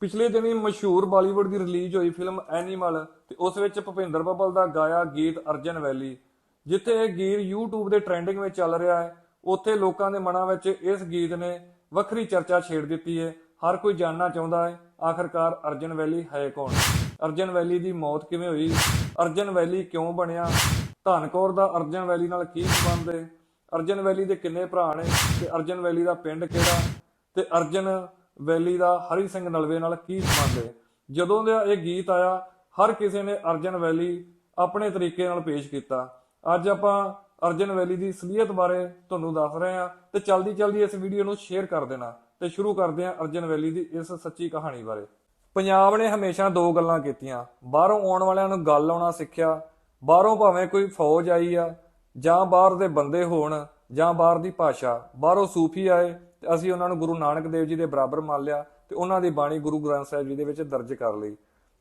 ਪਿਛਲੇ ਦਿਨੀ ਮਸ਼ਹੂਰ ਬਾਲੀਵੁੱਡ ਦੀ ਰਿਲੀਜ਼ ਹੋਈ ਫਿਲਮ ਐਨੀਮਲ ਤੇ ਉਸ ਵਿੱਚ ਭੁਪਿੰਦਰ ਬੱਬਲ ਦਾ ਗਾਇਆ ਗੀਤ ਅਰਜਨ ਵੈਲੀ, ਜਿੱਥੇ ਇਹ ਗੀਤ YouTube ਦੇ ਟ੍ਰੈਂਡਿੰਗ ਵਿੱਚ ਚੱਲ ਰਿਹਾ ਹੈ। ਉੱਥੇ ਲੋਕਾਂ ਦੇ ਮਨਾਂ ਵਿੱਚ ਇਸ ਗੀਤ ਨੇ ਵੱਖਰੀ ਚਰਚਾ ਛੇੜ ਦਿੱਤੀ ਹੈ। ਹਰ ਕੋਈ ਜਾਣਨਾ ਚਾਹੁੰਦਾ ਹੈ, ਆਖਰਕਾਰ ਅਰਜਨ ਵੈਲੀ ਹੈ ਕੌਣ? ਅਰਜਨ ਵੈਲੀ ਦੀ ਮੌਤ ਕਿਵੇਂ ਹੋਈ? ਅਰਜਨ ਵੈਲੀ ਕਿਉਂ ਬਣਿਆ? ਧਨਕੌਰ ਦਾ ਅਰਜਨ ਵੈਲੀ ਨਾਲ ਕੀ ਸੰਬੰਧ ਹੈ? ਅਰਜਨ ਵੈਲੀ ਦੇ ਕਿੰਨੇ ਭਰਾ ਨੇ? ਤੇ ਅਰਜਨ ਵੈਲੀ ਦਾ ਪਿੰਡ ਕਿਹੜਾ? ਤੇ ਅਰਜਨ ਵੈਲੀ ਦਾ ਹਰੀ ਸਿੰਘ ਨਲਵੇ ਨਾਲ ਕੀ ਸੰਬੰਧ ਹੈ? ਜਦੋਂ ਦਾ ਇਹ ਗੀਤ ਆਇਆ, ਹਰ ਕਿਸੇ ਨੇ ਅਰਜਨ ਵੈਲੀ ਆਪਣੇ ਤਰੀਕੇ ਨਾਲ ਪੇਸ਼ ਕੀਤਾ। ਅੱਜ ਆਪਾਂ ਅਰਜਨ ਵੈਲੀ ਦੀ ਅਸਲੀਅਤ ਬਾਰੇ ਤੁਹਾਨੂੰ ਦੱਸ ਰਹੇ ਹਾਂ ਤੇ ਚਲਦੀ ਚਲਦੀ ਇਸ ਵੀਡੀਓ ਨੂੰ ਸ਼ੇਅਰ ਕਰ ਦੇਣਾ ਤੇ ਸ਼ੁਰੂ ਕਰਦੇ ਹਾਂ ਅਰਜਨ ਵੈਲੀ ਦੀ ਇਸ ਸੱਚੀ ਕਹਾਣੀ ਬਾਰੇ। ਪੰਜਾਬ ਨੇ ਹਮੇਸ਼ਾ ਦੋ ਗੱਲਾਂ ਕੀਤੀਆਂ। ਬਾਹਰੋਂ ਆਉਣ ਵਾਲਿਆਂ ਨੂੰ ਗੱਲ ਆਉਣਾ ਸਿੱਖਿਆ, ਬਾਹਰੋਂ ਭਾਵੇਂ ਕੋਈ ਫੌਜ ਆਈ ਆ ਜਾਂ ਬਾਹਰ ਦੇ ਬੰਦੇ ਹੋਣ ਜਾਂ ਬਾਹਰ ਦੀ ਭਾਸ਼ਾ। ਬਾਹਰੋਂ ਸੂਫੀ ਆਏ ਤੇ ਅਸੀਂ ਉਹਨਾਂ ਨੂੰ ਗੁਰੂ ਨਾਨਕ ਦੇਵ ਜੀ ਦੇ ਬਰਾਬਰ ਮੰਨ ਲਿਆ ਤੇ ਉਹਨਾਂ ਦੀ ਬਾਣੀ ਗੁਰੂ ਗ੍ਰੰਥ ਸਾਹਿਬ ਜੀ ਦੇ ਵਿੱਚ ਦਰਜ ਕਰ ਲਈ।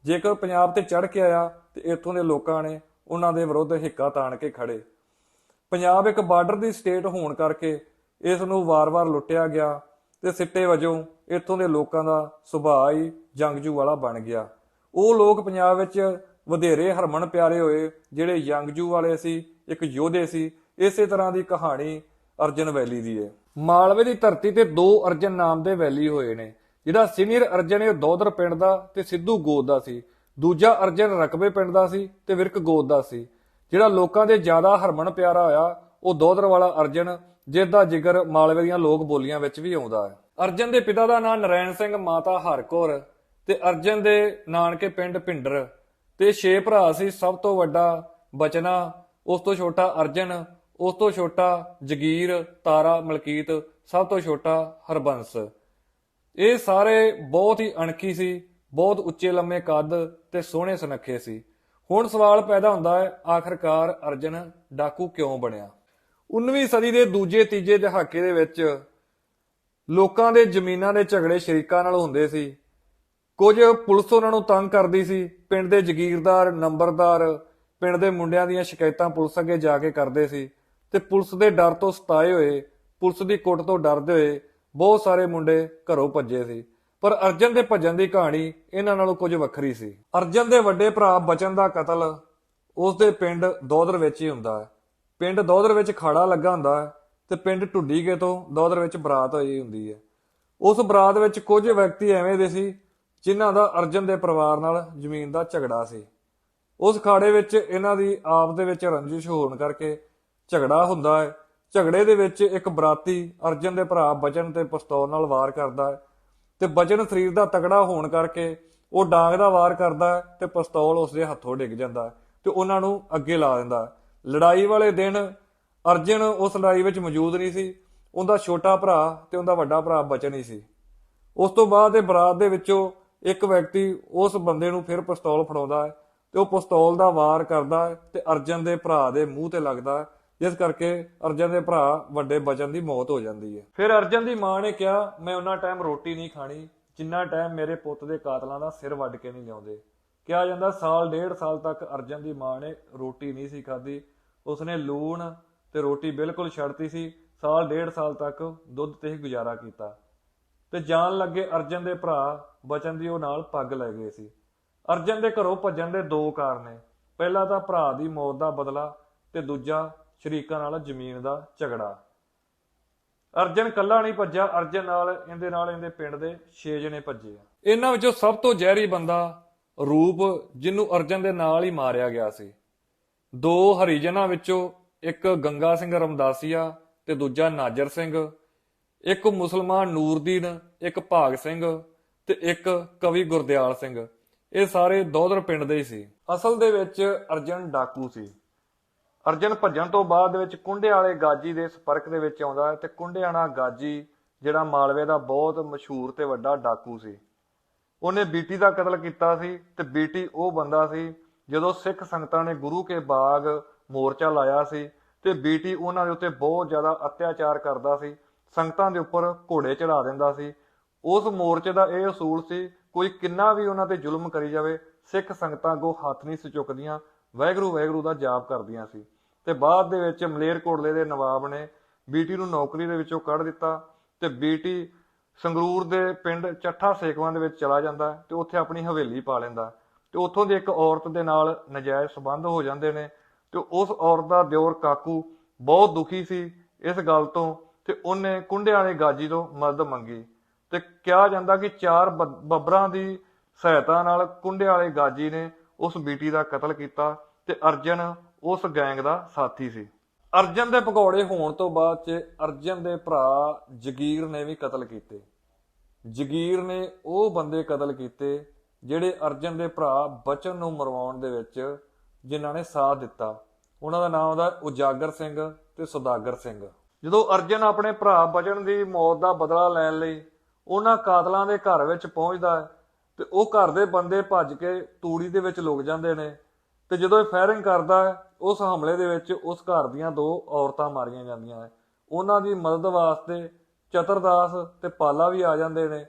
ਜੇਕਰ ਪੰਜਾਬ ਤੇ ਚੜ ਕੇ ਆਇਆ ਤੇ ਇੱਥੋਂ ਦੇ ਲੋਕਾਂ ਨੇ ਉਹਨਾਂ ਦੇ ਵਿਰੁੱਧ ਹਿੱਕਾ ਤਾਣ ਕੇ ਖੜੇ। ਪੰਜਾਬ ਇੱਕ ਬਾਰਡਰ ਦੀ ਸਟੇਟ ਹੋਣ ਕਰਕੇ ਇਸ ਨੂੰ ਵਾਰ-ਵਾਰ ਲੁੱਟਿਆ ਗਿਆ ਤੇ ਸਿੱਟੇ ਵਜੋਂ ਇੱਥੋਂ ਦੇ ਲੋਕਾਂ ਦਾ ਸੁਭਾਅ ਹੀ ਜੰਗਜੂ ਵਾਲਾ ਬਣ ਗਿਆ। ਉਹ ਲੋਕ ਪੰਜਾਬ ਵਿੱਚ ਵਧੇਰੇ ਹਰਮਨ ਪਿਆਰੇ ਹੋਏ, ਜਿਹੜੇ ਜੰਗਜੂ ਵਾਲੇ ਸੀ, ਇੱਕ ਯੋਧੇ ਸੀ, ਇਸੇ ਤਰ੍ਹਾਂ ਦੀ ਕਹਾਣੀ ਅਰਜਨ ਵੈਲੀ ਦੀ ਹੈ। ਮਾਲਵੇ ਦੀ ਧਰਤੀ ਤੇ ਦੋ ਅਰਜਨ ਨਾਮ ਦੇ ਵੈਲੀ ਹੋਏ ਨੇ। ਜਿਹੜਾ ਸੀਨੀਅਰ ਅਰਜਨ ਇਹ ਦੋਦਰ ਪਿੰਡ ਦਾ ਤੇ ਸਿੱਧੂ ਗੋਦ ਦਾ ਸੀ। ਦੂਜਾ ਅਰਜਨ ਰਕਬੇ ਪਿੰਡ ਦਾ ਸੀ ਤੇ ਵਿਰਕ ਗੋਦ ਦਾ ਸੀ। ਜਿਹੜਾ ਲੋਕਾਂ ਦੇ ਜ਼ਿਆਦਾ ਹਰਮਨ ਪਿਆਰਾ ਹੋਇਆ, ਉਹ ਦੋਦਰ ਵਾਲਾ ਅਰਜਨ, ਜਿਸ ਦਾ ਜ਼ਿਕਰ ਮਾਲਵੇ ਦੀਆਂ ਲੋਕ ਬੋਲੀਆਂ ਵਿੱਚ ਵੀ ਆਉਂਦਾ ਹੈ। ਅਰਜਨ ਦੇ ਪਿਤਾ ਦਾ ਨਾਮ ਨਰੈਣ ਸਿੰਘ, ਮਾਤਾ ਹਰਕੌਰ ਤੇ ਅਰਜਨ ਦੇ ਨਾਨਕੇ ਪਿੰਡ ਭਿੰਡਰ। ਤੇ ਛੇ ਭਰਾ ਸੀ, ਸਭ ਤੋਂ ਵੱਡਾ ਬਚਨਾ, ਉਸ ਤੋਂ ਛੋਟਾ ਅਰਜਨ ਉਸ ਤੋਂ ਛੋਟਾ ਜਗੀਰ, ਤਾਰਾ, ਮਲਕੀਤ, ਸਭ ਤੋਂ ਛੋਟਾ ਹਰਬੰਸ। ਇਹ ਸਾਰੇ ਬਹੁਤ ਹੀ ਅਣਖੀ ਸੀ, ਬਹੁਤ ਉੱਚੇ ਲੰਮੇ ਕੱਦ ਤੇ ਸੋਹਣੇ ਸੁਨੱਖੇ ਸੀ। ਹੁਣ ਸਵਾਲ ਪੈਦਾ ਹੁੰਦਾ ਹੈ, ਆਖਰਕਾਰ ਅਰਜਨ ਡਾਕੂ ਕਿਉਂ ਬਣਿਆ? 19ਵੀਂ ਸਦੀ ਦੇ ਦੂਜੇ ਤੀਜੇ ਦਹਾਕੇ ਦੇ ਵਿੱਚ ਲੋਕਾਂ ਦੇ ਜ਼ਮੀਨਾਂ ਦੇ ਝਗੜੇ ਸ਼ਰੀਕਾਂ ਨਾਲ ਹੁੰਦੇ ਸੀ। ਕੁਝ ਪੁਲਿਸ ਉਹਨਾਂ ਨੂੰ ਤੰਗ ਕਰਦੀ ਸੀ, ਪਿੰਡ ਦੇ ਜ਼ਗੀਰਦਾਰ, ਨੰਬਰਦਾਰ, ਪਿੰਡ ਦੇ ਮੁੰਡਿਆਂ ਦੀਆਂ ਸ਼ਿਕਾਇਤਾਂ ਪੁਲਿਸ ਅੱਗੇ ਜਾ ਕੇ ਕਰਦੇ ਸੀ। ਤੇ ਪੁਲਿਸ ਦੇ ਡਰ ਤੋਂ ਸਤਾਏ ਹੋਏ, ਪੁਲਿਸ ਦੀ ਕੁੱਟ ਤੋਂ ਡਰਦੇ ਹੋਏ ਬਹੁਤ ਸਾਰੇ ਮੁੰਡੇ ਘਰੋਂ ਭੱਜੇ ਸੀ। ਪਰ ਅਰਜਨ ਦੇ ਭੱਜਣ ਦੀ ਕਹਾਣੀ ਇਹਨਾਂ ਨਾਲੋਂ ਕੁਝ ਵੱਖਰੀ ਸੀ। ਅਰਜਨ ਦੇ ਵੱਡੇ ਭਰਾ ਬਚਨ ਦਾ ਕਤਲ ਉਸ ਦੇ ਪਿੰਡ ਦੋਦਰ ਵਿੱਚ ਹੀ ਹੁੰਦਾ ਹੈ। ਪਿੰਡ ਦੋਦਰ ਵਿੱਚ ਖਾੜਾ ਲੱਗਾ ਹੁੰਦਾ ਹੈ ਤੇ ਪਿੰਡ ਢੁੱਡੀਕੇ ਤੋਂ ਦੋਦਰ ਵਿੱਚ ਬਰਾਤ ਹੋਈ ਹੁੰਦੀ ਹੈ। ਉਸ ਬਰਾਤ ਵਿੱਚ ਕੁਝ ਵਿਅਕਤੀ ਐਵੇਂ ਦੇ ਸੀ ਜਿਨ੍ਹਾਂ ਦਾ ਅਰਜਨ ਦੇ ਪਰਿਵਾਰ ਨਾਲ ਜ਼ਮੀਨ ਦਾ ਝਗੜਾ ਸੀ। ਉਸ ਖਾੜੇ ਵਿੱਚ ਇਹਨਾਂ ਦੀ ਆਪ ਦੇ ਵਿੱਚ ਰੰਜਿਸ਼ ਹੋਣ ਕਰਕੇ ਝਗੜਾ ਹੁੰਦਾ ਹੈ। ਝਗੜੇ ਦੇ ਵਿੱਚ ਇੱਕ ਬਰਾਤੀ ਅਰਜਨ ਦੇ ਭਰਾ ਬਚਨ ਤੇ ਪਿਸਤੌਲ ਨਾਲ ਵਾਰ ਕਰਦਾ ਹੈ ਤੇ ਬਚਨ ਸਰੀਰ ਦਾ ਤਕੜਾ ਹੋਣ ਕਰਕੇ ਉਹ ਡਾਂਗ ਦਾ ਵਾਰ ਕਰਦਾ ਹੈ ਤੇ ਪਿਸਤੌਲ ਉਸ ਦੇ ਹੱਥੋਂ ਡਿੱਗ ਜਾਂਦਾ ਹੈ ਤੇ ਉਹਨਾਂ ਨੂੰ ਅੱਗੇ ਲਾ ਦਿੰਦਾ ਹੈ। ਲੜਾਈ ਵਾਲੇ ਦਿਨ ਅਰਜਨ ਉਸ ਲੜਾਈ ਵਿੱਚ ਮੌਜੂਦ ਨਹੀਂ ਸੀ। ਉਹਦਾ ਛੋਟਾ ਭਰਾ ਤੇ ਉਹਦਾ ਵੱਡਾ ਭਰਾ ਬਚਨ ਹੀ ਸੀ। ਉਸ ਤੋਂ ਬਾਅਦ ਇਹ ਬਰਾਤ ਦੇ ਵਿੱਚੋਂ ਇੱਕ ਵਿਅਕਤੀ ਉਸ ਬੰਦੇ ਨੂੰ ਫਿਰ ਪਿਸਤੌਲ ਫੜਾਉਂਦਾ ਹੈ ਤੇ ਉਹ ਪਿਸਤੌਲ ਦਾ ਵਾਰ ਕਰਦਾ ਹੈ ਤੇ ਅਰਜਨ ਦੇ ਭਰਾ ਦੇ ਮੂੰਹ ਤੇ ਲੱਗਦਾ ਹੈ ਜਿਸ ਕਰਕੇ ਅਰਜਨ ਦੇ ਭਰਾ ਵੱਡੇ ਬਚਨ ਦੀ ਮੌਤ ਹੋ ਜਾਂਦੀ ਹੈ। ਫਿਰ ਅਰਜਨ ਦੀ ਮਾਂ ਨੇ ਕਿਹਾ, ਮੈਂ ਉਹਨਾਂ ਟਾਈਮ ਰੋਟੀ ਨਹੀਂ ਖਾਣੀ, ਜਿੰਨਾ ਟਾਈਮ ਮੇਰੇ ਪੁੱਤ ਦੇ ਕਾਤਲਾਂ ਦਾ ਸਿਰ ਵੱਢ ਕੇ ਨਹੀਂ ਲਿਆਉਂਦੇ। ਕਿਹਾ ਜਾਂਦਾ, ਸਾਲ, ਡੇਢ ਸਾਲ ਤੱਕ ਅਰਜਨ ਦੀ ਮਾਂ ਨੇ ਰੋਟੀ ਨਹੀਂ ਸੀ ਖਾਧੀ। ਉਸਨੇ ਲੂਣ ਤੇ ਰੋਟੀ ਬਿਲਕੁਲ ਛੱਡਤੀ ਸੀ। ਸਾਲ, ਡੇਢ ਸਾਲ ਤੱਕ ਦੁੱਧ ਤੇ ਹੀ ਗੁਜ਼ਾਰਾ ਕੀਤਾ। ਤੇ ਜਾਣ ਲੱਗੇ ਅਰਜਨ ਦੇ ਭਰਾ ਬਚਨ ਦੀ ਉਹ ਨਾਲ ਪੱਗ ਲੈ ਗਏ ਸੀ। ਅਰਜਨ ਦੇ ਘਰੋਂ ਭੱਜਣ ਦੇ ਦੋ ਕਾਰਨ ਨੇ। ਪਹਿਲਾ ਤਾਂ ਭਰਾ ਦੀ ਮੌਤ ਦਾ ਬਦਲਾ ਤੇ ਦੂਜਾ ਸ਼ਰੀਕਾਂ ਨਾਲ ਜ਼ਮੀਨ ਦਾ ਝਗੜਾ। ਅਰਜਨ ਕੱਲਾ ਨਹੀਂ ਭੱਜਾ ਅਰਜਨ ਨਾਲ, ਇਹਦੇ ਨਾਲ ਇਹਦੇ ਪਿੰਡ ਦੇ 6 ਜਣੇ ਭੱਜੇ ਆ। ਇਹਨਾਂ ਵਿੱਚੋਂ ਸਭ ਤੋਂ ਜ਼ਹਿਰੀ ਬੰਦਾ ਰੂਪ, ਜਿਹਨੂੰ ਅਰਜਨ ਦੇ ਨਾਲ ਹੀ ਮਾਰਿਆ ਗਿਆ ਸੀ। ਦੋ ਹਰੀਜਨਾਂ ਵਿੱਚੋਂ ਇੱਕ ਗੰਗਾ ਸਿੰਘ ਰਮਦਾਸੀਆ ਤੇ ਦੂਜਾ ਨਾਜਰ ਸਿੰਘ, ਇੱਕ ਮੁਸਲਮਾਨ ਨੂਰਦੀਨ, ਇੱਕ ਭਾਗ ਸਿੰਘ ਤੇ ਇੱਕ ਕਵੀ ਗੁਰਦਿਆਲ ਸਿੰਘ। ਇਹ ਸਾਰੇ ਦੋਦਰ ਪਿੰਡ ਦੇ ਹੀ ਸੀ। ਅਸਲ ਦੇ ਵਿੱਚ ਅਰਜਨ ਡਾਕੂ ਸੀ। ਅਰਜਨ ਭੱਜਣ ਤੋਂ ਬਾਅਦ ਵਿੱਚ ਕੁੰਡੇ ਵਾਲੇ ਗਾਜੀ ਦੇ ਸੰਪਰਕ ਦੇ ਵਿੱਚ ਆਉਂਦਾ ਹੈ ਤੇ ਕੁੰਡਿਆਣਾ ਗਾਜੀ ਜਿਹੜਾ ਮਾਲਵੇ ਦਾ ਬਹੁਤ ਮਸ਼ਹੂਰ ਤੇ ਵੱਡਾ ਡਾਕੂ ਸੀ। ਉਹਨੇ ਬੀਟੀ ਦਾ ਕਤਲ ਕੀਤਾ ਸੀ ਤੇ ਬੀਟੀ ਉਹ ਬੰਦਾ ਸੀ ਜਦੋਂ ਸਿੱਖ ਸੰਗਤਾਂ ਨੇ ਗੁਰੂ ਕੇ ਬਾਗ ਮੋਰਚਾ ਲਾਇਆ ਸੀ ਤੇ ਬੀਟੀ ਉਹਨਾਂ ਦੇ ਉੱਤੇ ਬਹੁਤ ਜ਼ਿਆਦਾ ਅਤਿਆਚਾਰ ਕਰਦਾ ਸੀ, ਸੰਗਤਾਂ ਦੇ ਉੱਪਰ ਘੋੜੇ ਚੜਾ ਦਿੰਦਾ ਸੀ। ਉਸ ਮੋਰਚੇ ਦਾ ਇਹ ਅਸੂਲ ਸੀ, ਕੋਈ ਕਿੰਨਾ ਵੀ ਉਹਨਾਂ ਤੇ ਜ਼ੁਲਮ ਕਰੀ ਜਾਵੇ, ਸਿੱਖ ਸੰਗਤਾਂ ਅੱਗੋਂ ਹੱਥ ਨਹੀਂ ਸੀ ਚੁੱਕਦੀਆਂ, ਵਾਹਿਗੁਰੂ ਵਾਹਿਗੁਰੂ ਦਾ ਜਾਪ ਕਰਦੀਆਂ ਸੀ। ਤੇ ਬਾਅਦ ਦੇ ਵਿੱਚ ਮਲੇਰਕੋਟਲੇ ਦੇ ਨਵਾਬ ਨੇ ਬੀਟੀ ਨੂੰ ਨੌਕਰੀ ਦੇ ਵਿੱਚੋਂ ਕੱਢ ਦਿੱਤਾ ਤੇ ਬੀਟੀ ਸੰਗਰੂਰ ਦੇ ਪਿੰਡ ਚੱਠਾ ਸੇਖਵਾਂ ਦੇ ਵਿੱਚ ਚਲਾ ਜਾਂਦਾ ਹੈ ਤੇ ਉੱਥੇ ਆਪਣੀ ਹਵੇਲੀ ਪਾ ਲੈਂਦਾ। ਤੇ ਉੱਥੋਂ ਦੀ ਇੱਕ ਔਰਤ ਦੇ ਨਾਲ ਨਜਾਇਜ਼ ਸਬੰਧ ਹੋ ਜਾਂਦੇ ਨੇ ਤੇ ਉਸ ਔਰਤ ਦਾ ਦਿਓਰ ਕਾਕੂ ਬਹੁਤ ਦੁਖੀ ਸੀ ਇਸ ਗੱਲ ਤੋਂ ਤੇ ਉਹਨੇ ਕੁੰਡਿਆਂ ਵਾਲੇ ਗਾਜੀ ਤੋਂ ਮਦਦ ਮੰਗੀ। ਤੇ ਕਿਹਾ ਜਾਂਦਾ ਕਿ ਚਾਰ ਬ- ਬੱਬਰਾਂ ਦੀ ਸਹਾਇਤਾ ਨਾਲ ਕੁੰਡਿਆਂ ਵਾਲੇ ਗਾਜੀ ਨੇ ਉਸ ਬੀਟੀ ਦਾ ਕਤਲ ਕੀਤਾ ਤੇ ਅਰਜਨ ਉਸ ਗੈਂਗ ਦਾ ਸਾਥੀ ਸੀ। ਅਰਜਨ ਦੇ ਭਗੌੜੇ ਹੋਣ ਤੋਂ ਬਾਅਦ ਚ ਅਰਜਨ ਦੇ ਭਰਾ ਜਗੀਰ ਨੇ ਵੀ ਕਤਲ ਕੀਤੇ। ਜਗੀਰ ਨੇ ਉਹ ਬੰਦੇ ਕਤਲ ਕੀਤੇ ਜਿਹੜੇ ਅਰਜਨ ਦੇ ਭਰਾ ਬਚਨ ਨੂੰ ਮਰਵਾਉਣ ਦੇ ਵਿੱਚ ਜਿਨ੍ਹਾਂ ਨੇ ਸਾਥ ਦਿੱਤਾ। ਉਹਨਾਂ ਦਾ ਨਾਮ ਦਾ ਉਜਾਗਰ ਸਿੰਘ ਤੇ ਸੁਦਾਗਰ ਸਿੰਘ। ਜਦੋਂ ਅਰਜਨ ਆਪਣੇ ਭਰਾ ਬਚਨ ਦੀ ਮੌਤ ਦਾ ਬਦਲਾ ਲੈਣ ਲਈ ਉਹਨਾਂ ਕਾਤਲਾਂ ਦੇ ਘਰ ਵਿੱਚ ਪਹੁੰਚਦਾ ਤੇ ਉਹ ਘਰ ਦੇ ਬੰਦੇ ਭੱਜ ਕੇ ਤੂੜੀ ਦੇ ਵਿੱਚ ਲੁਕ ਜਾਂਦੇ ਨੇ ਤੇ ਜਦੋਂ ਇਹ ਫਾਇਰਿੰਗ ਕਰਦਾ ਹੈ, ਉਸ ਹਮਲੇ ਦੇ ਵਿੱਚ ਉਸ ਘਰ ਦੀਆਂ ਦੋ ਔਰਤਾਂ ਮਾਰੀਆਂ ਜਾਂਦੀਆਂ ਹੈ। ਉਹਨਾਂ ਦੀ ਮਦਦ ਵਾਸਤੇ ਚਤਰਦਾਸ ਤੇ ਪਾਲਾ ਵੀ ਆ ਜਾਂਦੇ ਨੇ।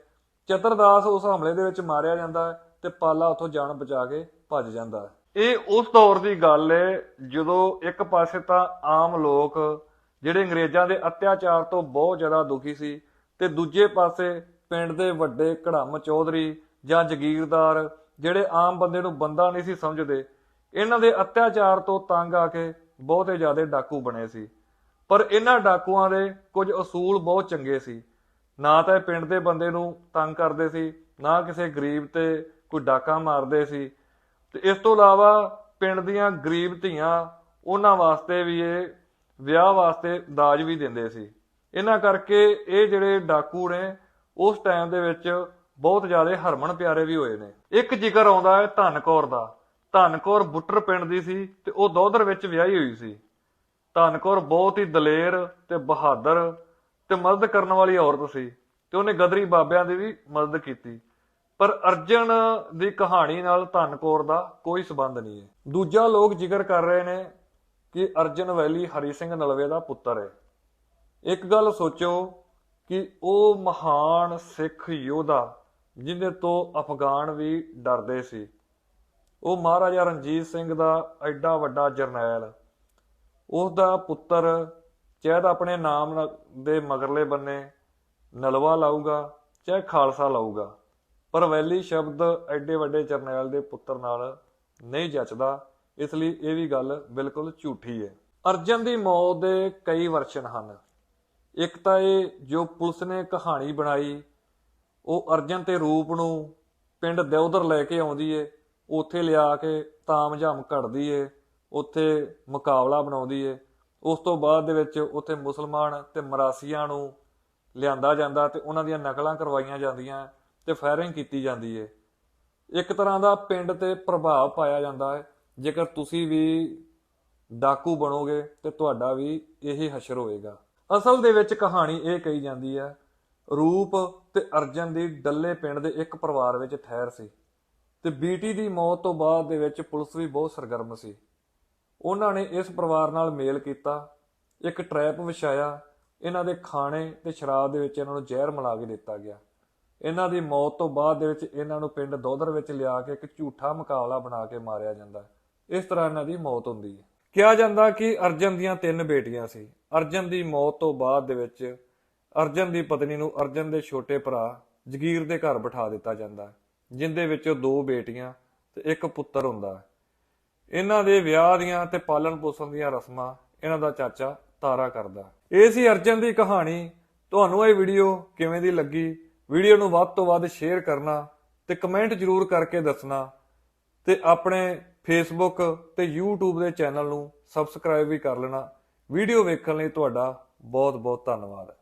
ਚਤਰਦਾਸ ਉਸ ਹਮਲੇ ਦੇ ਵਿੱਚ ਮਾਰਿਆ ਜਾਂਦਾ ਹੈ ਤੇ ਪਾਲਾ ਉੱਥੋਂ ਜਾਨ ਬਚਾ ਕੇ ਭੱਜ ਜਾਂਦਾ ਹੈ। ਇਹ ਉਸ ਦੌਰ ਦੀ ਗੱਲ ਹੈ ਜਦੋਂ ਇੱਕ ਪਾਸੇ ਤਾਂ ਆਮ ਲੋਕ ਜਿਹੜੇ ਅੰਗਰੇਜ਼ਾਂ ਦੇ ਅਤਿਆਚਾਰ ਤੋਂ ਬਹੁਤ ਜ਼ਿਆਦਾ ਦੁਖੀ ਸੀ ਤੇ ਦੂਜੇ ਪਾਸੇ ਪਿੰਡ ਦੇ ਵੱਡੇ ਕੜਮ ਚੌਧਰੀ ਜਾਂ ਜ਼ਗੀਰਦਾਰ ਜਿਹੜੇ ਆਮ ਬੰਦੇ ਨੂੰ ਬੰਦਾ ਨਹੀਂ ਸੀ ਸਮਝਦੇ ਇਹਨਾਂ ਦੇ ਅਤਿਆਚਾਰ ਤੋਂ ਤੰਗ ਆ ਕੇ ਬਹੁਤੇ ਜ਼ਿਆਦਾ ਡਾਕੂ ਬਣੇ ਸੀ। ਪਰ ਇਹਨਾਂ ਡਾਕੂਆਂ ਦੇ ਕੁਝ ਅਸੂਲ ਬਹੁਤ ਚੰਗੇ ਸੀ। ਨਾ ਤਾਂ ਇਹ ਪਿੰਡ ਦੇ ਬੰਦੇ ਨੂੰ ਤੰਗ ਕਰਦੇ ਸੀ, ਨਾ ਕਿਸੇ ਗਰੀਬ ਤੇ ਕੋਈ ਡਾਕਾ ਮਾਰਦੇ ਸੀ। ਤੇ ਇਸ ਤੋਂ ਇਲਾਵਾ ਪਿੰਡ ਦੀਆਂ ਗਰੀਬ ਧੀਆਂ ਉਹਨਾਂ ਵਾਸਤੇ ਵੀ ਇਹ ਵਿਆਹ ਵਾਸਤੇ ਦਾਜ ਵੀ ਦਿੰਦੇ ਸੀ। ਇਹਨਾਂ ਕਰਕੇ ਇਹ ਜਿਹੜੇ ਡਾਕੂ ਨੇ, ਉਸ ਟਾਈਮ ਦੇ ਵਿੱਚ ਬਹੁਤ ਜ਼ਿਆਦਾ ਹਰਮਨ ਪਿਆਰੇ ਵੀ ਹੋਏ ਨੇ। ਇੱਕ ਜ਼ਿਕਰ ਆਉਂਦਾ ਹੈ ਧਨ ਕੌਰ ਦਾ। ਧਨ ਕੌਰ ਬੁੱਟਰ ਪਿੰਡ ਦੀ ਸੀ ਤੇ ਉਹ ਦੋਧਰ ਵਿੱਚ ਵਿਆਹੀ ਹੋਈ ਸੀ। ਧਨ ਕੌਰ ਬਹੁਤ ਹੀ ਦਲੇਰ ਤੇ ਬਹਾਦਰ ਤੇ ਮਦਦ ਕਰਨ ਵਾਲੀ ਔਰਤ ਸੀ ਤੇ ਉਹਨੇ ਗਦਰੀ ਬਾਬਿਆਂ ਦੀ ਵੀ ਮਦਦ ਕੀਤੀ। ਪਰ ਅਰਜਨ ਦੀ ਕਹਾਣੀ ਨਾਲ ਧਨ ਕੌਰ ਦਾ ਕੋਈ ਸਬੰਧ ਨਹੀਂ ਹੈ। ਦੂਜਾ ਲੋਕ ਜ਼ਿਕਰ ਕਰ ਰਹੇ ਨੇ ਕਿ ਅਰਜਨ ਵੈਲੀ ਹਰੀ ਸਿੰਘ ਨਲਵੇ ਦਾ ਪੁੱਤਰ ਹੈ। ਇੱਕ ਗੱਲ ਸੋਚੋ ਕਿ ਉਹ ਮਹਾਨ ਸਿੱਖ ਯੋਧਾ ਜਿਹਦੇ ਤੋਂ ਅਫਗਾਨ ਵੀ ਡਰਦੇ ਸੀ। ਉਹ ਮਹਾਰਾਜਾ ਰਣਜੀਤ ਸਿੰਘ ਦਾ ਐਡਾ ਵੱਡਾ ਜਰਨੈਲ। ਉਸ ਦਾ ਪੁੱਤਰ ਚਾਹੇ ਤਾਂ ਆਪਣੇ ਨਾਮ ਦੇ ਮਗਰਲੇ ਬੰਨੇ ਨਲਵਾ ਲਾਊਗਾ, ਚਾਹੇ ਖਾਲਸਾ ਲਾਊਗਾ, ਪਰ ਵੈਲੀ ਸ਼ਬਦ ਐਡੇ ਵੱਡੇ ਜਰਨੈਲ ਦੇ ਪੁੱਤਰ ਨਾਲ ਨਹੀਂ ਜੱਚਦਾ। ਇਸ ਲਈ ਇਹ ਵੀ ਗੱਲ ਬਿਲਕੁਲ ਝੂਠੀ ਹੈ। ਅਰਜਨ ਦੀ ਮੌਤ ਦੇ ਕਈ ਵਰਸ਼ਨ ਹਨ। ਇੱਕ ਤਾਂ ਇਹ ਜੋ ਪੁਲਿਸ ਨੇ ਕਹਾਣੀ ਬਣਾਈ, ਉਹ ਅਰਜਨ ਤੇ ਰੂਪ ਨੂੰ ਪਿੰਡ ਦਿਉਦਰ ਲੈ ਕੇ ਆਉਂਦੀ ਏ। ਉੱਥੇ ਲਿਆ ਕੇ ਤਾਮਝਾਮ ਘੜਦੀ ਏ, ਉੱਥੇ ਮੁਕਾਬਲਾ ਬਣਾਉਂਦੀ ਏ। ਉਸ ਤੋਂ ਬਾਅਦ ਦੇ ਵਿੱਚ ਉੱਥੇ ਮੁਸਲਮਾਨ ਤੇ ਮਰਾਸੀਆਂ ਨੂੰ ਲਿਆਂਦਾ ਜਾਂਦਾ ਤੇ ਉਹਨਾਂ ਦੀਆਂ ਨਕਲਾਂ ਕਰਵਾਈਆਂ ਜਾਂਦੀਆਂ ਤੇ ਫਾਇਰਿੰਗ ਕੀਤੀ ਜਾਂਦੀ ਏ। ਇੱਕ ਤਰ੍ਹਾਂ ਦਾ ਪਿੰਡ ਤੇ ਪ੍ਰਭਾਵ ਪਾਇਆ ਜਾਂਦਾ ਹੈ ਜੇਕਰ ਤੁਸੀਂ ਵੀ ਡਾਕੂ ਬਣੋਗੇ ਤੇ ਤੁਹਾਡਾ ਵੀ ਇਹੀ ਹਸ਼ਰ ਹੋਏਗਾ। ਅਸਲ ਦੇ ਵਿੱਚ ਕਹਾਣੀ ਇਹ ਕਹੀ ਜਾਂਦੀ ਹੈ, ਰੂਪ ਤੇ ਅਰਜਨ ਦੀ ਡੱਲੇ ਪਿੰਡ ਦੇ ਇੱਕ ਪਰਿਵਾਰ ਵਿੱਚ ਠਹਿਰ ਸੀ। ਤੇ ਬੀਟੀ ਦੀ ਮੌਤ ਤੋਂ ਬਾਅਦ ਦੇ ਵਿੱਚ ਪੁਲਿਸ ਵੀ ਬਹੁਤ ਸਰਗਰਮ ਸੀ। ਉਹਨਾਂ ਨੇ ਇਸ ਪਰਿਵਾਰ ਨਾਲ ਮੇਲ ਕੀਤਾ, ਇੱਕ ਟ੍ਰੈਪ ਵਿਛਾਇਆ, ਇਹਨਾਂ ਦੇ ਖਾਣੇ ਤੇ ਸ਼ਰਾਬ ਦੇ ਵਿੱਚ ਇਹਨਾਂ ਨੂੰ ਜ਼ਹਿਰ ਮਿਲਾ ਕੇ ਦਿੱਤਾ ਗਿਆ। ਇਹਨਾਂ ਦੀ ਮੌਤ ਤੋਂ ਬਾਅਦ ਦੇ ਵਿੱਚ ਇਹਨਾਂ ਨੂੰ ਪਿੰਡ ਦੋਦਰ ਵਿੱਚ ਲਿਆ ਕੇ ਇੱਕ ਝੂਠਾ ਮੁਕਾਬਲਾ ਬਣਾ ਕੇ ਮਾਰਿਆ ਜਾਂਦਾ। ਇਸ ਤਰ੍ਹਾਂ ਇਹਨਾਂ ਦੀ ਮੌਤ ਹੁੰਦੀ ਹੈ। ਕਿਹਾ ਜਾਂਦਾ ਕਿ ਅਰਜਨ ਦੀਆਂ ਤਿੰਨ ਬੇਟੀਆਂ ਸੀ। ਅਰਜਨ ਦੀ ਮੌਤ ਤੋਂ ਬਾਅਦ ਦੇ ਵਿੱਚ ਅਰਜਨ ਦੀ ਪਤਨੀ ਨੂੰ ਅਰਜਨ ਦੇ ਛੋਟੇ ਭਰਾ ਜਗੀਰ ਦੇ ਘਰ ਬਿਠਾ ਦਿੱਤਾ ਜਾਂਦਾ। ਜਿੰਦੇ ਵਿੱਚੋਂ ਦੋ ਬੇਟੀਆਂ ਤੇ ਇੱਕ ਪੁੱਤਰ ਹੁੰਦਾ ਇਹਨਾਂ ਦੇ ਵਿਆਹ ਦੀਆਂ ਤੇ ਪਾਲਣ ਪੋਸ਼ਣ ਦੀਆਂ ਰਸਮਾਂ ਇਹਨਾਂ ਦਾ ਚਾਚਾ ਤਾਰਾ ਕਰਦਾ ਇਹ ਸੀ ਅਰਜਨ ਦੀ ਕਹਾਣੀ। ਤੁਹਾਨੂੰ ਇਹ ਵੀਡੀਓ ਕਿਵੇਂ ਦੀ ਲੱਗੀ? ਵੀਡੀਓ ਨੂੰ ਵੱਧ ਤੋਂ ਵੱਧ ਸ਼ੇਅਰ ਕਰਨਾ ਤੇ ਕਮੈਂਟ ਜਰੂਰ ਕਰਕੇ ਦੱਸਣਾ ਤੇ ਆਪਣੇ ਫੇਸਬੁੱਕ ਤੇ YouTube ਦੇ ਚੈਨਲ ਨੂੰ ਸਬਸਕ੍ਰਾਈਬ ਵੀ ਕਰ ਲੈਣਾ। ਵੀਡੀਓ ਵੇਖਣ ਲਈ ਤੁਹਾਡਾ ਬਹੁਤ ਬਹੁਤ ਧੰਨਵਾਦ।